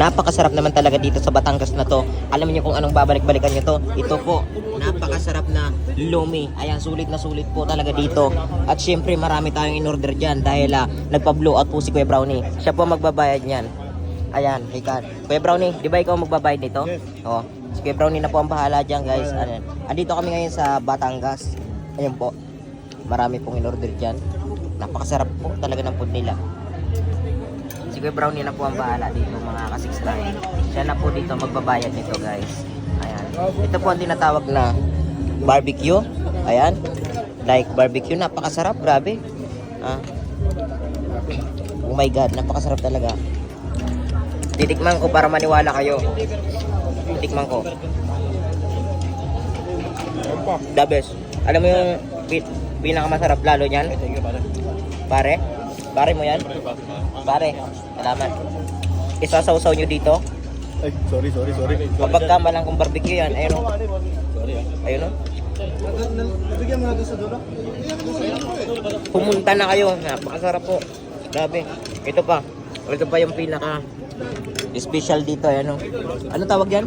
Napakasarap naman talaga dito sa Batangas na to. Alam niyo kung anong babalik-balikan niyo to? Ito po, napakasarap na lumi. Ayan, sulit na sulit po talaga dito. At syempre, marami tayong in-order dyan dahil ah, nagpa-blow out po si Kuya Brownie. Siya po magbabayad niyan. Ayan, ikaw. Kuya Brownie, di ba ikaw magbabayad nito? Yes. Oo. Si Kuya Brownie na po ang bahala dyan, guys. Ayan. Andito kami ngayon sa Batangas. Ayan po. Marami pong in-order dyan. Napakasarap po talaga ng food nila. Si Kuya Brownie na po ang bahala dito mga ka-69. Siya na po dito magbabayad nito guys. Ayan. Ito po ang tinatawag na barbecue. Ayan. Like barbecue. Napakasarap. Grabe. Ah. Oh my God. Napakasarap talaga. Titikman ko para maniwala kayo. Titikman ko. The best. Alam mo yung pi- pinakamasarap lalo niyan? You, pare. Pare? Pare mo yan? Pare, salamat. Isasawsaw nyo dito. Ay, sorry, sorry, sorry. Kapag kamalang kong barbecue yan, ayun o. Sorry, ah. Ayun o. Nabigyan mo na doon sa dulo? Pumunta na kayo. Napakasarap po. Grabe. Ito pa. Ito pa yung pinaka special dito. Ayan o. Ano tawag yan?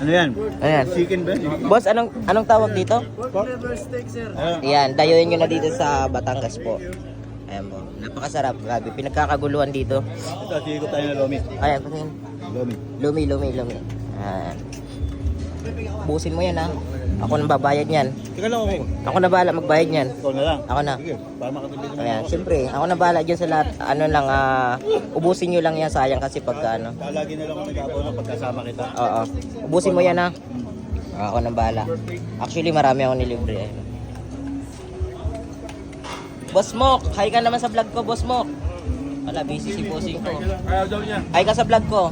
Ano yan? Ayan. Chicken ba? Boss, anong anong tawag dito? Ayan. Ayan, dayuin nyo na dito sa Batangas po. Ayan po. Napakasarap. Grabe. Pinagkakaguluhan dito. Ito, sige ko tayo na lomi. Ayan, patingin. Lomi. Lumi, lumi, lumi. Ayan. Busin mo yan ha. Ako nang babayad niyan. Teka lang ako. Ako na bahala magbayad niyan. Ikaw na lang. Ako na. Sige, para makatipid naman. Ayan, siyempre, ako na bahala dyan sa lahat. Ano lang, ah, ubusin nyo lang yan, sayang kasi pagka ano. Palagi na lang ako nag-aabaw na pagkasama kita. Oo, ubusin mo yan ha. Ako nang bahala. Actually, marami ako nilibre. Ayun. Boss Mok, hi ka naman sa vlog ko, Boss Mok. Wala, busy si bossing ko. Ayaw daw niya. Hi ka sa vlog ko.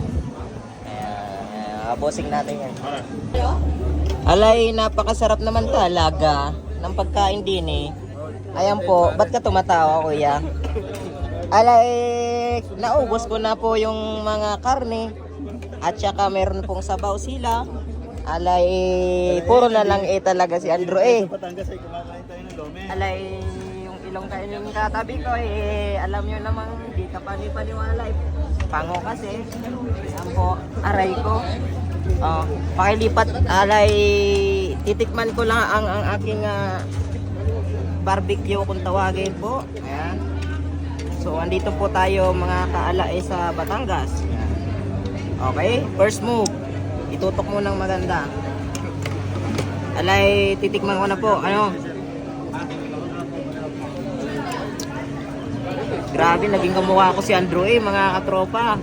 Ayan, bossing natin yan. Alay, napakasarap naman talaga ng pagkain din eh. Ayan po, ba't ka tumatawa kuya? Alay, naubos ko na po yung mga karne. At saka meron pong sabaw sila. Alay, puro na lang eh talaga si Andrew eh. Alay, ilong kayo yung katabi ko eh, alam nyo namang di ka panipaniwala eh. Pango kasi. Ayan po, aray ko. Oh, pakilipat, alay, titikman ko lang ang, ang aking ah, barbecue kung tawagin po. Ayan. So, andito po tayo mga kaalae sa Batangas. Okay, first move. Itutok mo ng maganda. Alay, titikman ko na po. Ano? Grabe, naging kamukha ko si Andrew eh, mga katropa.